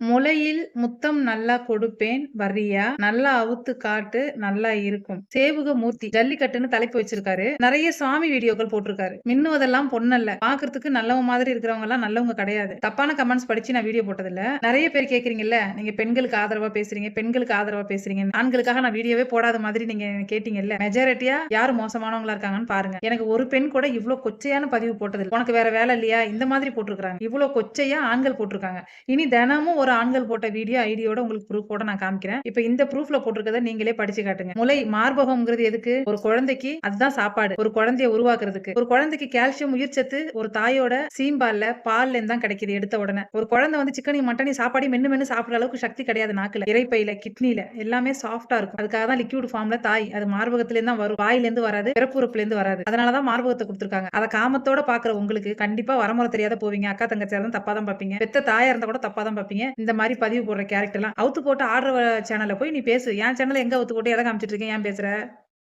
முளையில் முத்தம் நல்லா கொடுப்பேன் வர்றியா நல்லா அவுத்து காட்டு நல்லா இருக்கும். சேவுக மூர்த்தி ஜல்லிக்கட்டுன்னு தலைப்பு வச்சிருக்காரு. நிறைய சாமி வீடியோக்கள் போட்டிருக்காரு. மின்னுவதெல்லாம் பொண்ணல்ல. பாக்குறதுக்கு நல்லவங்க மாதிரி இருக்கிறவங்க எல்லாம் நல்லவங்க கிடையாது. தப்பான கமெண்ட்ஸ் படிச்சு நான் வீடியோ போட்டதில்ல. நிறைய பேர் கேக்குறீங்கல்ல நீங்க பெண்களுக்கு ஆதரவா பேசுறீங்க பெண்களுக்கு ஆதரவா பேசுறீங்க. ஆண்களுக்காக நான் வீடியோவே போடாத மாதிரி நீங்க கேட்டீங்கல்ல. மெஜாரிட்டியா யார் மோசமானவங்களா இருக்காங்கன்னு பாருங்க. எனக்கு ஒரு பெண் கூட இவ்வளவு கொச்சையான பதிவு போட்டது உனக்கு வேற வேலை இல்லையா? இந்த மாதிரி போட்டிருக்காங்க இவ்வளவு கொச்சையா ஆண்கள் போட்டிருக்காங்க. இனி தினமும் ஒரு ஆண்கள் போட்ட வீடியோ ஐடியோட உங்களுக்கு ப்ரூஃபோட நான் காமிக்கிறேன். இப்போ இந்த ப்ரூஃப்ல போட்டிருக்கதை நீங்களே படிச்சு காட்டுங்க. முளை மார்பகம்ங்கிறது எதுக்கு? ஒரு குழந்தைக்கு அதுதான் சாப்பாடு. ஒரு குழந்தைய உருவாக்குறதுக்கு. ஒரு குழந்தைக்கு கால்சியம் உயிர் சத்து ஒரு தாயோட சீம்பால்ல பால்ல இருந்து தான் கிடைக்குது எடுத்த உடனே. ஒரு குழந்தை வந்து சிக்கனி மட்டனி சாப்பாடி மென்னு மென்னு சாப்பிடுற அளவுக்கு சக்தி கிடையாது நாக்குல. இறைப்பையில கிட்னில எல்லாமே சாஃப்டா இருக்கும். அதுக்காக தான் லிக்விட் ஃபார்ம்ல தாய் அது மார்பகத்துல தான் வரும். வாயில இருந்து வராது பிறப்புறுப்புல இருந்து வராது. அதனாலதான் மார்பகத்தை கொடுத்துருக்காங்க. அதை காமத்தோட பாக்குற உங்களுக்கு கண்டிப்பா வரமுறை தெரியாத போவீங்க. அக்கா தங்கச்சியா தான் தப்பா தான் பாப்பீங்க பெத்த தாயா இருந்தா கூட தப்பா தான் பாப்பீங்க இந்த மாதிரி பதிவு போடுற கேரக்டர்லாம் அவுத்து போட்டு ஆடுற சேனல்ல போய் நீ பேசு. என் சேனல் எங்க அவுத்து போட்டு எதை காமிச்சிட்டு இருக்கேன் ஏன் பேசுற?